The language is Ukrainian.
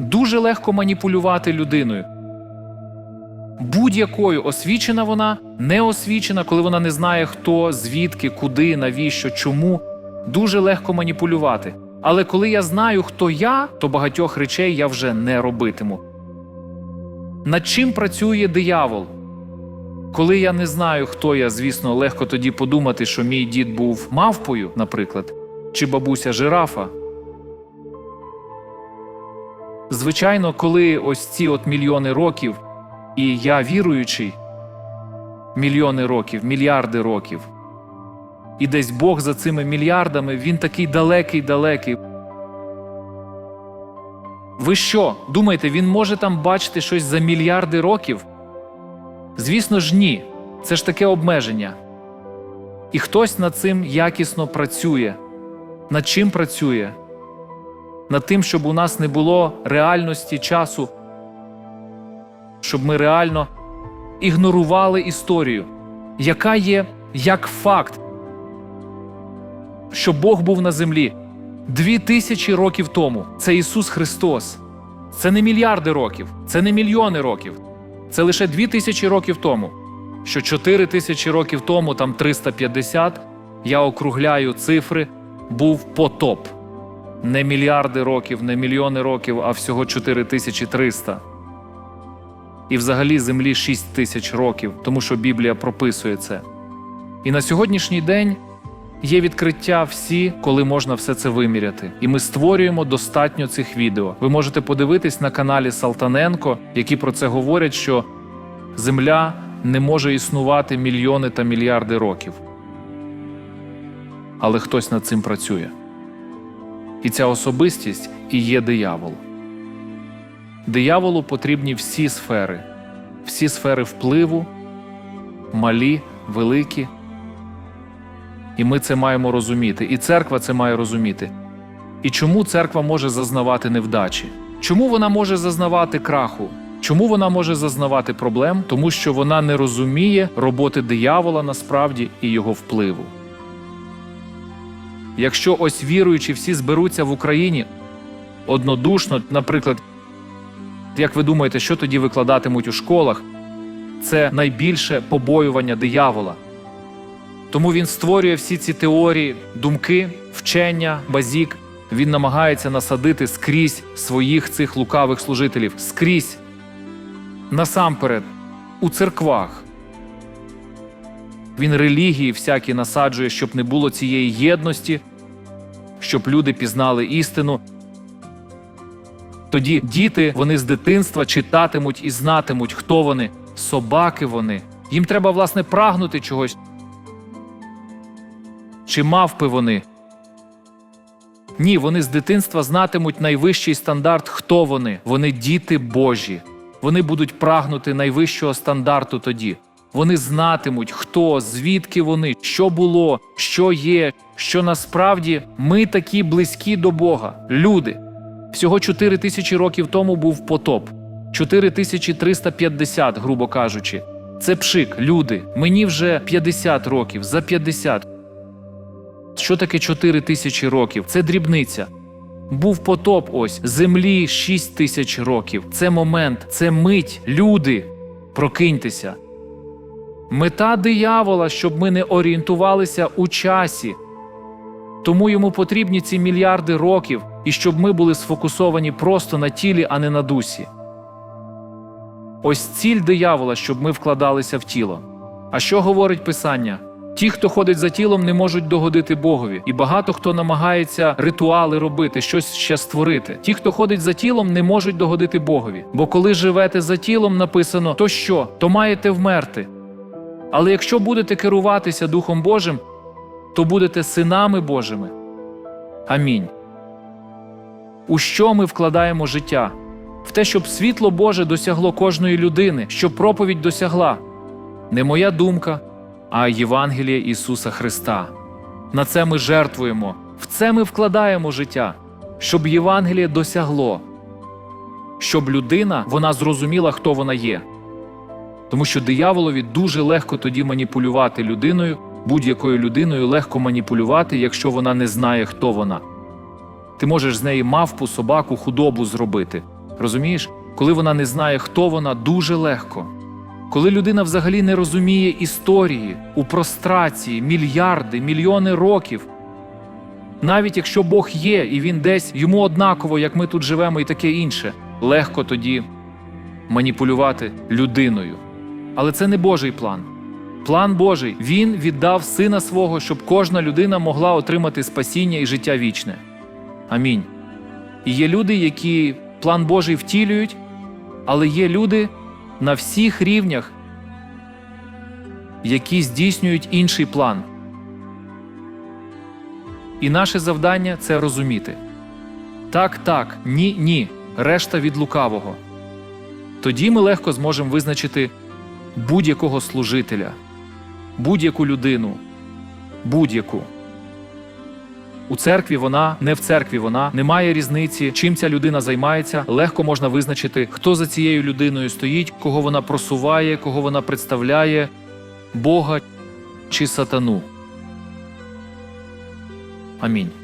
Дуже легко маніпулювати людиною. Будь-якою освічена вона, не освічена, коли вона не знає, хто, звідки, куди, навіщо, чому. Дуже легко маніпулювати. Але коли я знаю, хто я, то багатьох речей я вже не робитиму. Над чим працює диявол? Коли я не знаю, хто я, звісно, легко тоді подумати, що мій дід був мавпою, наприклад, чи бабуся жирафа. Звичайно, коли ось ці от мільйони років, і я віруючий, мільйони років, мільярди років, і десь Бог за цими мільярдами, він такий далекий, далекий. Ви що, думаєте, він може там бачити щось за мільярди років? Звісно ж, ні. Це ж таке обмеження. І хтось над цим якісно працює. Над чим працює? Над тим, щоб у нас не було реальності часу, щоб ми реально ігнорували історію, яка є як факт, що Бог був на землі дві тисячі років тому. Це Ісус Христос. Це не мільярди років, це не мільйони років. Це лише дві тисячі років тому. Що чотири тисячі років тому, там 350, я округляю цифри, був потоп. Не мільярди років, не мільйони років, а всього 4300. І взагалі землі 6 тисяч років, тому що Біблія прописує це. І на сьогоднішній день є відкриття всі, коли можна все це виміряти. І ми створюємо достатньо цих відео. Ви можете подивитись на каналі Салтаненко, які про це говорять, що Земля не може існувати мільйони та мільярди років. Але хтось над цим працює. І ця особистість і є диявол. Дияволу потрібні всі сфери, всі сфери впливу, малі, великі. І ми це маємо розуміти, і церква це має розуміти. І чому церква може зазнавати невдачі? Чому вона може зазнавати краху? Чому вона може зазнавати проблем? Тому що вона не розуміє роботи диявола насправді і його впливу. Якщо ось віруючі всі зберуться в Україні однодушно, наприклад, як ви думаєте, що тоді викладатимуть у школах? Це найбільше побоювання диявола. Тому він створює всі ці теорії, думки, вчення, базік. Він намагається насадити скрізь своїх цих лукавих служителів, скрізь, насамперед, у церквах. Він релігії всякі насаджує, щоб не було цієї єдності, щоб люди пізнали істину. Тоді діти вони з дитинства читатимуть і знатимуть, хто вони, собаки вони. Їм треба, власне, прагнути чогось. Чи мавпи вони? Ні, вони з дитинства знатимуть найвищий стандарт, хто вони. Вони діти Божі. Вони будуть прагнути найвищого стандарту тоді. Вони знатимуть, хто, звідки вони, що було, що є, що насправді ми такі близькі до Бога, люди. Всього 4 тисячі років тому був потоп. 4350, грубо кажучи. Це пшик, люди. Мені вже 50 років, за 50. Що таке 4 тисячі років? Це дрібниця. Був потоп ось землі 6 тисяч років. Це момент, це мить, люди. Прокиньтеся. Мета диявола, щоб ми не орієнтувалися у часі. Тому йому потрібні ці мільярди років, і щоб ми були сфокусовані просто на тілі, а не на дусі. Ось ціль диявола, щоб ми вкладалися в тіло. А що говорить Писання? Ті, хто ходить за тілом, не можуть догодити Богові, і багато хто намагається ритуали робити, щось ще створити. Ті, хто ходить за тілом, не можуть догодити Богові. Бо коли живете за тілом, написано, то що, то маєте вмерти. Але якщо будете керуватися Духом Божим, то будете синами Божими. Амінь. У що ми вкладаємо життя? В те, щоб світло Боже досягло кожної людини, щоб проповідь досягла. Не моя думка, а Євангеліє Ісуса Христа. На це ми жертвуємо, в це ми вкладаємо життя, щоб Євангеліє досягло, щоб людина вона зрозуміла, хто вона є. Тому що дияволові дуже легко тоді маніпулювати людиною, будь-якою людиною легко маніпулювати, якщо вона не знає, хто вона. Ти можеш з неї мавпу, собаку, худобу зробити. Розумієш? Коли вона не знає, хто вона, дуже легко. Коли людина взагалі не розуміє історії у прострації, мільярди, мільйони років. Навіть якщо Бог є, і він десь йому однаково, як ми тут живемо, і таке інше, легко тоді маніпулювати людиною. Але це не Божий план. План Божий він віддав сина свого, щоб кожна людина могла отримати спасіння і життя вічне. Амінь. І є люди, які план Божий втілюють, але є люди на всіх рівнях, які здійснюють інший план. І наше завдання це розуміти. Так, так, ні, ні, решта від лукавого. Тоді ми легко зможемо визначити будь-якого служителя, будь-яку людину, будь-яку. У церкві вона, не в церкві вона, немає різниці, чим ця людина займається. Легко можна визначити, хто за цією людиною стоїть, кого вона просуває, кого вона представляє, Бога чи сатану. Амінь.